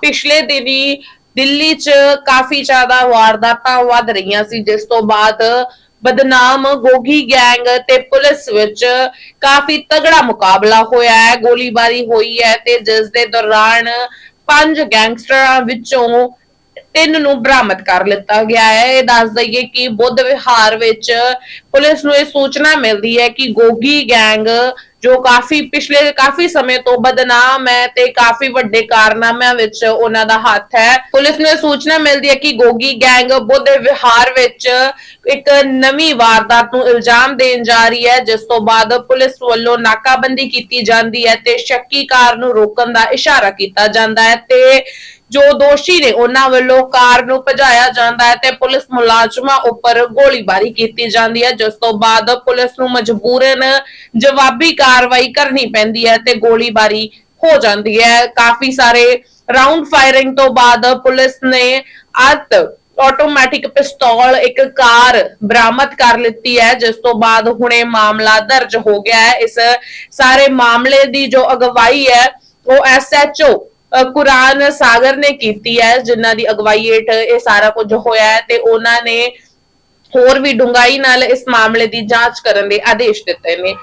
ਪਿਛਲੇ ਦਿਨੀ ਦਿੱਲੀ 'ਚ ਕਾਫੀ ਜ਼ਿਆਦਾ ਵਾਰਦਾਤਾਂ ਵੱਧ ਰਹੀਆਂ ਸੀ, ਜਿਸ ਤੋਂ ਬਾਅਦ ਬਦਨਾਮ ਗੋਗੀ ਗੈਂਗ ਤੇ ਪੁਲਿਸ ਵਿੱਚ ਕਾਫੀ ਤਗੜਾ ਮੁਕਾਬਲਾ ਹੋਇਆ ਹੈ, ਗੋਲੀਬਾਰੀ ਹੋਈ ਹੈ ਤੇ ਜਿਸ ਦੇ ਦੌਰਾਨ ਪੰਜ ਗੈਂਗਸਟਰਾਂ ਵਿੱਚੋਂ ਤਿੰਨ ਨੂੰ ਬਰਾਮਦ ਕਰ ਲਿੱਤਾ ਗਿਆ ਹੈ। ਇਹ ਦੱਸ ਦਈਏ ਕਿ ਬੁੱਧ ਵਿਹਾਰ ਵਿੱਚ ਪੁਲਿਸ ਨੂੰ ਇਹ ਸੂਚਨਾ ਮਿਲਦੀ ਹੈ ਕਿ ਗੋਗੀ ਗੈਂਗ, ਜੋ ਕਾਫੀ ਪਿਛਲੇ ਕਾਫੀ ਸਮੇਂ ਤੋਂ ਬਦਨਾਮ ਹੈ ਤੇ ਕਾਫੀ ਵੱਡੇ ਕਾਰਨਾਮਿਆਂ ਵਿੱਚ ਉਹਨਾਂ ਦਾ ਹੱਥ ਹੈ। ਪੁਲਿਸ ਨੂੰ ਇਹ ਸੂਚਨਾ ਮਿਲਦੀ ਹੈ ਕਿ ਗੋਗੀ ਗੈਂਗ ਬੁੱਧ ਵਿਹਾਰ ਵਿੱਚ ਇੱਕ ਨਵੀਂ ਵਾਰਦਾਤ ਨੂੰ ਇਲਜ਼ਾਮ ਦੇਣ ਜਾ ਰਹੀ ਹੈ, ਜਿਸ ਤੋਂ ਬਾਅਦ ਪੁਲਿਸ ਵੱਲੋਂ ਨਾਕਾਬੰਦੀ ਕੀਤੀ ਜਾਂਦੀ ਹੈ ਤੇ ਸ਼ੱਕੀ ਕਾਰ ਨੂੰ ਰੋਕਣ ਦਾ ਇਸ਼ਾਰਾ ਕੀਤਾ ਜਾਂਦਾ ਹੈ ਤੇ ਜੋ ਦੋਸ਼ੀ ਨੇ ਉਹਨਾਂ ਵੱਲੋਂ ਕਾਰ ਨੂੰ ਭਜਾਇਆ ਜਾਂਦਾ ਹੈ ਤੇ ਪੁਲਿਸ ਮੁਲਾਜ਼ਮਾਂ ਉੱਪਰ ਗੋਲੀਬਾਰੀ ਕੀਤੀ ਜਾਂਦੀ ਹੈ, ਜਿਸ ਤੋਂ ਬਾਅਦ ਪੁਲਿਸ ਨੂੰ ਮਜਬੂਰਨ ਜਵਾਬੀ ਕਾਰਵਾਈ ਕਰਨੀ ਪੈਂਦੀ ਹੈ ਤੇ ਗੋਲੀਬਾਰੀ ਹੋ ਜਾਂਦੀ ਹੈ। ਕਾਫੀ ਸਾਰੇ ਰਾਉਂਡ ਫਾਇਰਿੰਗ ਤੋਂ ਬਾਅਦ ਪੁਲਿਸ ਨੇ ਅੱਤ ਆਟੋਮੈਟਿਕ ਪਿਸਤੌਲ ਇੱਕ ਕਾਰ ਬਰਾਮਦ ਕਰ ਲਿੱਤੀ ਹੈ, ਜਿਸ ਤੋਂ ਬਾਅਦ ਹੁਣੇ ਮਾਮਲਾ ਦਰਜ ਹੋ ਗਿਆ ਹੈ। ਇਸ ਸਾਰੇ ਮਾਮਲੇ ਦੀ ਜੋ ਅਗਵਾਈ ਹੈ, ਉਹ ਐਸਐਚਓ ਕੁਰਾਨ ਸਾਗਰ ਨੇ ਕੀਤੀ ਹੈ, ਜਿਨ੍ਹਾਂ ਦੀ ਅਗਵਾਈ ਹੇਠ ਇਹ ਸਾਰਾ ਕੁਝ ਹੋਇਆ ਹੈ ਤੇ ਉਹਨਾਂ ਨੇ ਹੋਰ ਵੀ ਡੂੰਘਾਈ ਨਾਲ ਇਸ ਮਾਮਲੇ ਦੀ ਜਾਂਚ ਕਰਨ ਦੇ ਆਦੇਸ਼ ਦਿੱਤੇ ਨੇ।